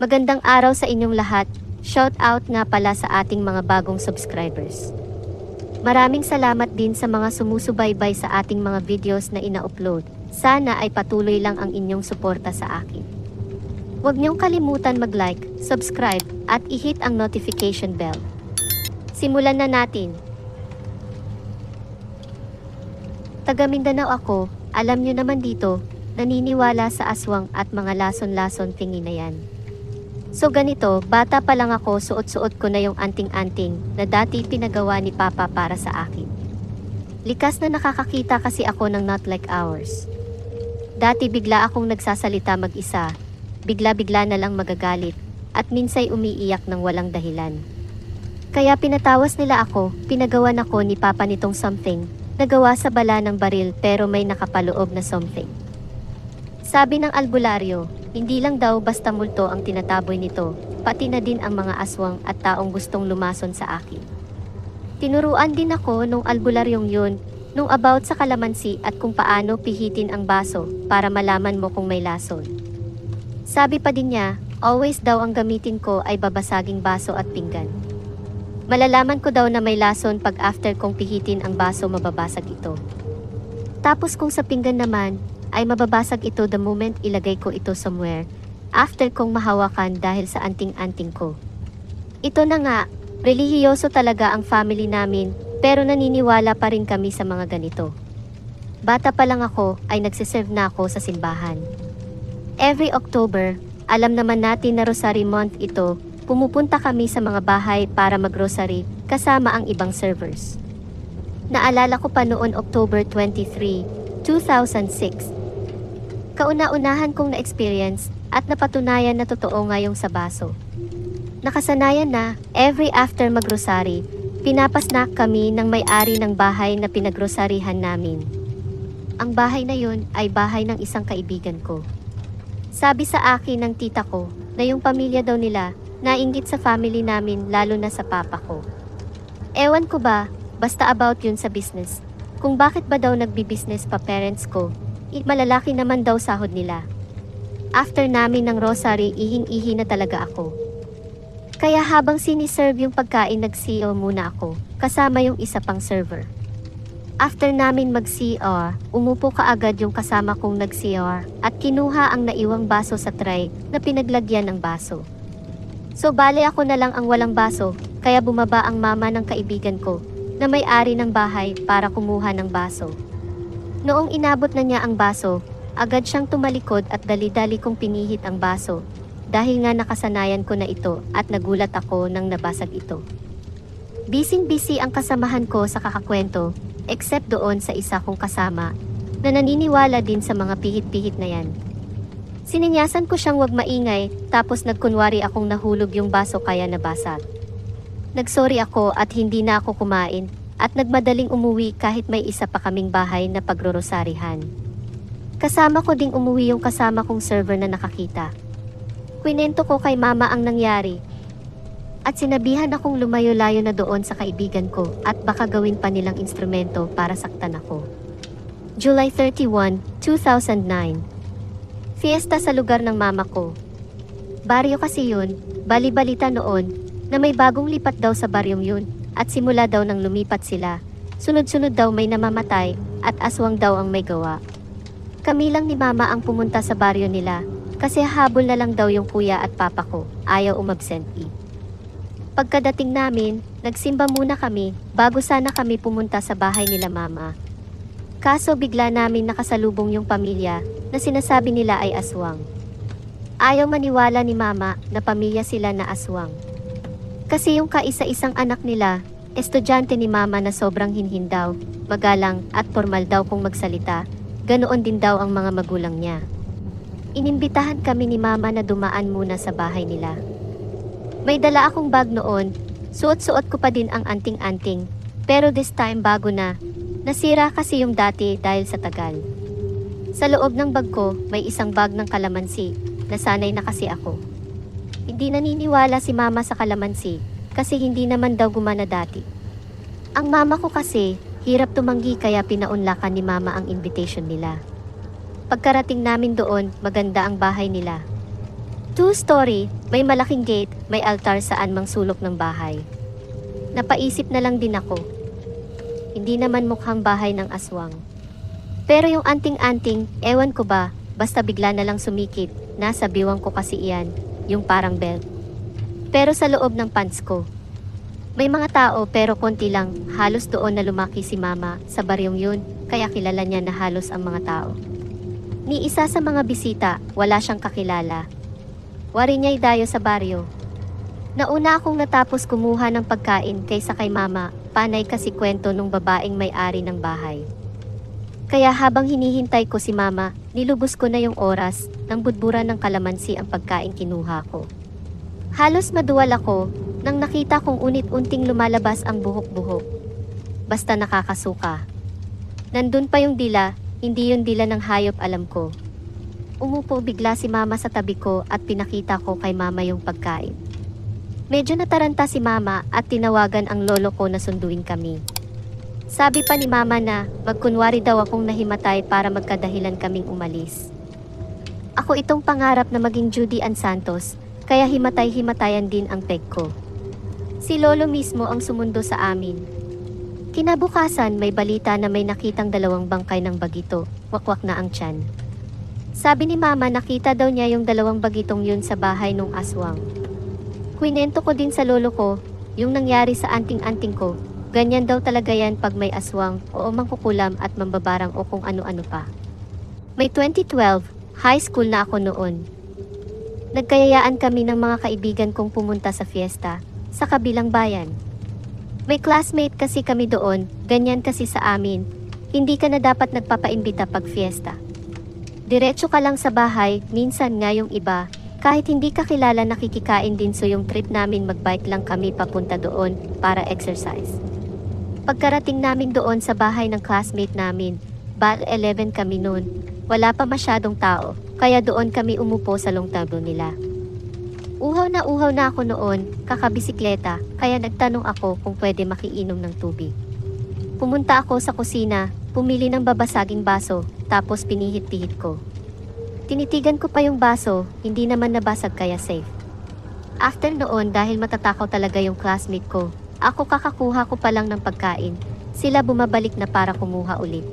Magandang araw sa inyong lahat. Shout out nga pala sa ating mga bagong subscribers. Maraming salamat din sa mga sumusubaybay sa ating mga videos na ina-upload. Sana ay patuloy lang ang inyong suporta sa akin. Huwag niyong kalimutan mag-like, subscribe, at i-hit ang notification bell. Simulan na natin. Taga Mindanao ako, alam niyo naman dito, naniniwala sa aswang at mga lason-lason tingin na yan. So ganito, bata pa lang ako, suot-suot ko na yung anting-anting na dati pinagawa ni Papa para sa akin. Likas na nakakakita kasi ako ng not like ours. Dati bigla akong nagsasalita mag-isa, bigla-bigla na lang magagalit, at minsay umiiyak ng walang dahilan. Kaya pinatawas nila ako, pinagawan ako ni Papa nitong something, nagawa sa bala ng baril pero may nakapaloob na something. Sabi ng albularyo, hindi lang daw basta multo ang tinataboy nito, pati na din ang mga aswang at taong gustong lumason sa akin. Tinuruan din ako nung albularyong yun, nung about sa kalamansi at kung paano pihitin ang baso para malaman mo kung may lason. Sabi pa din niya, always daw ang gamitin ko ay babasaging baso at pinggan. Malalaman ko daw na may lason pag after kong pihitin ang baso mababasag ito. Tapos kung sa pinggan naman, ay mababasag ito the moment ilagay ko ito somewhere, after kong mahawakan dahil sa anting-anting ko. Ito na nga, relihiyoso talaga ang family namin, pero naniniwala pa rin kami sa mga ganito. Bata pa lang ako ay nagsiserve na ako sa simbahan. Every October, alam naman natin na Rosary Month ito, pumupunta kami sa mga bahay para mag-rosary kasama ang ibang servers. Naalala ko pa noon October 23, 2006. Kauna-unahan kong na-experience at napatunayan na totoo ngayong sa baso. Nakasanayan na, every after magrosary, pinapasnak kami ng may-ari ng bahay na pinagrosarihan namin. Ang bahay na yun ay bahay ng isang kaibigan ko. Sabi sa akin ng tita ko na yung pamilya daw nila nainggit sa family namin lalo na sa papa ko. Ewan ko ba, basta about yun sa business. Kung bakit ba daw nagbi-business pa parents ko, malalaki naman daw sahod nila. After namin ng rosary, ihing-ihi na talaga ako. Kaya habang siniserve yung pagkain, nag-CO muna ako, kasama yung isa pang server. After namin mag-CR, umupo kaagad yung kasama kong nag-CR at kinuha ang naiwang baso sa tray na pinaglagyan ng baso. So bale ako na lang ang walang baso, kaya bumaba ang mama ng kaibigan ko na may-ari ng bahay para kumuha ng baso. Noong inabot na niya ang baso, agad siyang tumalikod at dali-dali kong pinihit ang baso dahil nga nakasanayan ko na ito at nagulat ako nang nabasag ito. Bising-busy ang kasamahan ko sa kakakwento except doon sa isa kong kasama na naniniwala din sa mga pihit-pihit na yan. Sininyasan ko siyang wag maingay tapos nagkunwari akong nahulog yung baso kaya nabasag. Nagsorry ako at hindi na ako kumain at nagmadaling umuwi kahit may isa pa kaming bahay na pagrorosarihan. Kasama ko ding umuwi yung kasama kong server na nakakita. Kwinento ko kay mama ang nangyari at sinabihan akong lumayo-layo na doon sa kaibigan ko at baka gawin pa nilang instrumento para saktan ako. July 31, 2009 Fiesta sa lugar ng mama ko. Baryo kasi yun, bali-balita noon, na may bagong lipat daw sa baryong yun, at simula daw nang lumipat sila, sunod-sunod daw may namamatay, at aswang daw ang may gawa. Kami lang ni mama ang pumunta sa baryo nila, kasi habol na lang daw yung kuya at papa ko, ayaw umabsenti. Pagkadating namin, nagsimba muna kami, bago sana kami pumunta sa bahay nila mama. Kaso bigla namin nakasalubong yung pamilya na sinasabi nila ay aswang. Ayaw maniwala ni mama na pamilya sila na aswang. Kasi yung kaisa-isang anak nila, estudyante ni mama na sobrang hinhin daw, magalang at formal daw kung magsalita, ganoon din daw ang mga magulang niya. Inimbitahan kami ni mama na dumaan muna sa bahay nila. May dala akong bag noon, suot-suot ko pa din ang anting-anting, pero this time bago na, nasira kasi yung dati dahil sa tagal. Sa loob ng bag ko, may isang bag ng kalamansi, nasanay na kasi ako. Hindi naniniwala si mama sa kalamansi, kasi hindi naman daw gumana dati. Ang mama ko kasi, hirap tumanggi kaya pinaunlakan ni mama ang invitation nila. Pagkarating namin doon, maganda ang bahay nila. Two-story, may malaking gate, may altar saan mang sulok ng bahay. Napaisip na lang din ako. Hindi naman mukhang bahay ng aswang. Pero yung anting-anting, ewan ko ba, basta bigla na lang sumikit, nasa biwang ko kasi iyan, yung parang belt. Pero sa loob ng pants ko. May mga tao pero konti lang, halos doon na lumaki si mama sa baryong yun, kaya kilala niya na halos ang mga tao. Ni isa sa mga bisita, wala siyang kakilala. Wari niya'y dayo sa baryo. Nauna akong natapos kumuha ng pagkain kaysa kay mama, panay kasi kwento nung babaeng may-ari ng bahay. Kaya habang hinihintay ko si mama, nilubos ko na yung oras nang budburan ng kalamansi ang pagkain kinuha ko. Halos maduwal ako nang nakita kong unit-unting lumalabas ang buhok-buhok. Basta nakakasuka. Nandun pa yung dila, hindi yung dila ng hayop alam ko. Umupo bigla si mama sa tabi ko at pinakita ko kay mama yung pagkain. Medyo nataranta si mama at tinawagan ang lolo ko na sunduin kami. Sabi pa ni mama na magkunwari daw akong nahimatay para magkadahilan kaming umalis. Ako itong pangarap na maging Judy Ann Santos, kaya himatay-himatayan din ang peg ko. Si lolo mismo ang sumundo sa amin. Kinabukasan may balita na may nakitang dalawang bangkay ng bagito, wakwak na ang tiyan. Sabi ni mama nakita daw niya yung dalawang bagitong yun sa bahay nung aswang. Kwinento ko din sa lolo ko, yung nangyari sa anting-anting ko, ganyan daw talaga yan pag may aswang o mangkukulam at mambabarang o kung ano-ano pa. May 2012, high school na ako noon. Nagkayayaan kami ng mga kaibigan kong pumunta sa fiesta, sa kabilang bayan. May classmate kasi kami doon, ganyan kasi sa amin, hindi ka na dapat nagpapaimbita pag fiesta. Diretso ka lang sa bahay, minsan nga yung iba, kahit hindi ka kilala nakikikain din so yung trip namin magbike lang kami papunta doon para exercise. Pagkarating namin doon sa bahay ng classmate namin, bal 11 kami noon, wala pa masyadong tao, kaya doon kami umupo sa long table nila. Uhaw na uhaw na ako noon, kakabisikleta, kaya nagtanong ako kung pwede makiinom ng tubig. Pumunta ako sa kusina, pumili ng babasaging baso, tapos pinihit-pihit ko. Tinitigan ko pa yung baso, hindi naman nabasag kaya safe. After noon dahil matatakot talaga yung classmate ko, ako kakakuha ko pa lang ng pagkain, sila bumabalik na para kumuha ulit.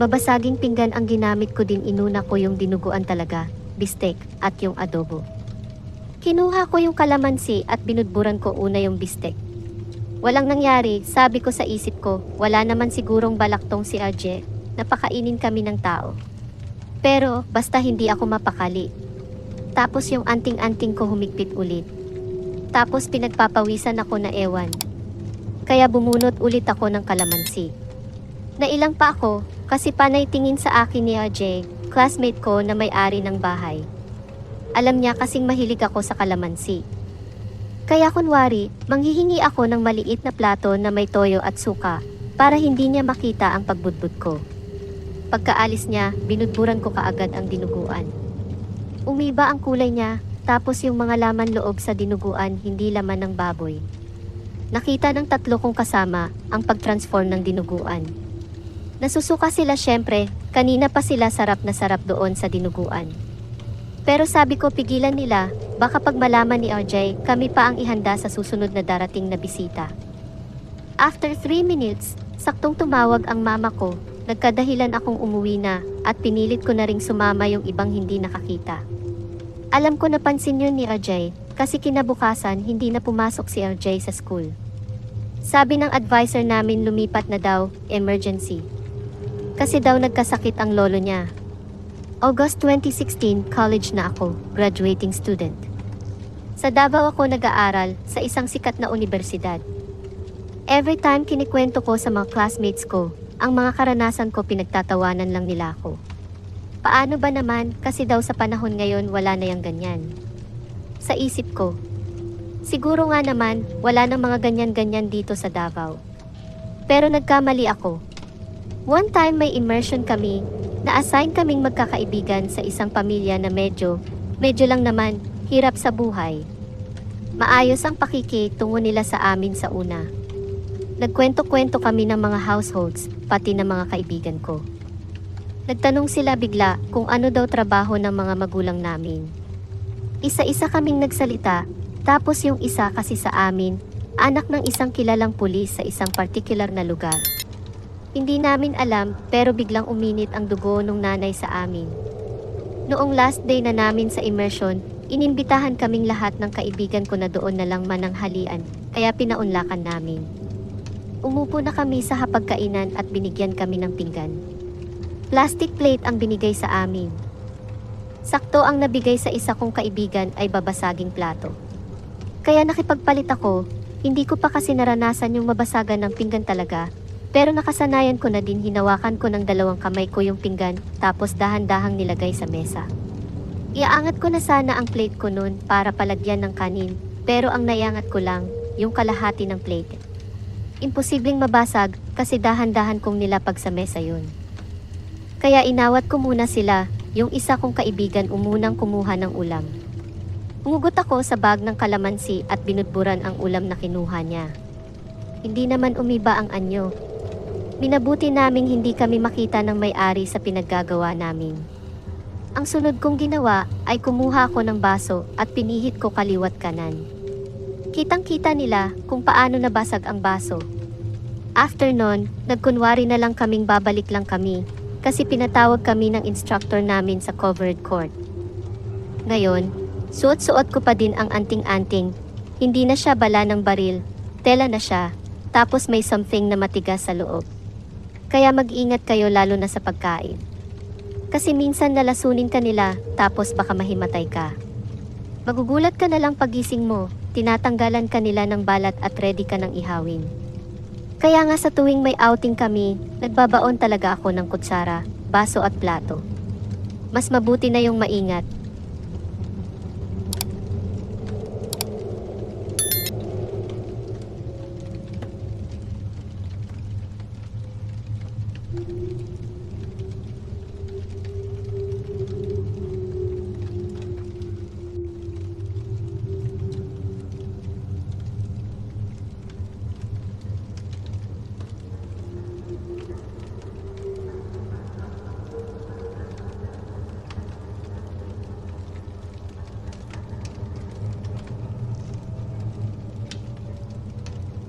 Babasaging pinggan ang ginamit ko din inuna ko yung dinuguan talaga, bistek, at yung adobo. Kinuha ko yung kalamansi at binudburan ko una yung bistek. Walang nangyari, sabi ko sa isip ko, wala naman sigurong balaktong si Arje, napakainin kami ng tao. Pero basta hindi ako mapakali. Tapos yung anting-anting ko humigpit ulit. Tapos pinagpapawisan ako na ewan. Kaya bumunot ulit ako ng kalamansi. Nailang pa ako kasi panay tingin sa akin ni RJ, classmate ko na may-ari ng bahay. Alam niya kasing mahilig ako sa kalamansi. Kaya kunwari, manghihingi ako ng maliit na plato na may toyo at suka para hindi niya makita ang pagbudbud ko. Pagkaalis niya, binudburan ko kaagad ang dinuguan. Umiba ang kulay niya, tapos yung mga laman loob sa dinuguan hindi laman ng baboy. Nakita ng tatlo kong kasama ang pag-transform ng dinuguan. Nasusuka sila syempre, kanina pa sila sarap na sarap doon sa dinuguan. Pero sabi ko pigilan nila, baka pag malaman ni RJ, kami pa ang ihanda sa susunod na darating na bisita. After 3 minutes, saktong tumawag ang mama ko, nagkadahilan akong umuwi na at pinilit ko na ring sumama yung ibang hindi nakakita. Alam ko napansin yun ni RJ kasi kinabukasan hindi na pumasok si RJ sa school. Sabi ng advisor namin lumipat na daw, emergency. Kasi daw nagkasakit ang lolo niya. August 2016, college na ako, graduating student. Sa Davao ako nag-aaral sa isang sikat na universidad. Every time kinikwento ko sa mga classmates ko, ang mga karanasan ko pinagtatawanan lang nila ako. Paano ba naman kasi daw sa panahon ngayon wala na yung ganyan. Sa isip ko, siguro nga naman wala nang mga ganyan-ganyan dito sa Davao. Pero nagkamali ako. One time may immersion kami na-assign kaming magkakaibigan sa isang pamilya na medyo, medyo lang naman, hirap sa buhay. Maayos ang pakikitungo nila sa amin sa una. Nagkwento-kwento kami ng mga households, pati ng mga kaibigan ko. Nagtanong sila bigla kung ano daw trabaho ng mga magulang namin. Isa-isa kaming nagsalita, tapos yung isa kasi sa amin, anak ng isang kilalang pulis sa isang particular na lugar. Hindi namin alam pero biglang uminit ang dugo ng nanay sa amin. Noong last day na namin sa immersion, inimbitahan kaming lahat ng kaibigan ko na doon na lang mananghalian, kaya pinaunlakan namin. Umupo na kami sa hapagkainan at binigyan kami ng pinggan. Plastic plate ang binigay sa amin. Sakto ang nabigay sa isa kong kaibigan ay babasaging plato. Kaya nakipagpalit ako, hindi ko pa kasi naranasan yung mabasagan ng pinggan talaga, pero nakasanayan ko na din hinawakan ko ng dalawang kamay ko yung pinggan tapos dahan-dahang nilagay sa mesa. Iaangat ko na sana ang plate ko noon para palagyan ng kanin, pero ang naiangat ko lang, yung kalahati ng plate. Imposibleng mabasag kasi dahan-dahan kong nilapag sa mesa yun. Kaya inawat ko muna sila, yung isa kong kaibigan umunang kumuha ng ulam. Umugot ako sa bag ng kalamansi at binudburan ang ulam na kinuha niya. Hindi naman umiba ang anyo. Minabuti naming hindi kami makita ng may-ari sa pinaggagawa namin. Ang sunod kong ginawa ay kumuha ako ng baso at pinihit ko kaliwat kanan. Kitang-kita nila kung paano nabasag ang baso. After nun, nagkunwari na lang kaming babalik lang kami kasi pinatawag kami ng instructor namin sa covered court. Ngayon, suot-suot ko pa din ang anting-anting. Hindi na siya bala ng baril, tela na siya, tapos may something na matigas sa loob. Kaya mag-ingat kayo lalo na sa pagkain. Kasi minsan nalasunin ka nila, tapos baka mahimatay ka. Magugulat ka na lang pagising mo, tinatanggalan ka nila ng balat at ready ka ng ihawin. Kaya nga sa tuwing may outing kami, nagbabaon talaga ako ng kutsara, baso at plato. Mas mabuti na yung maingat.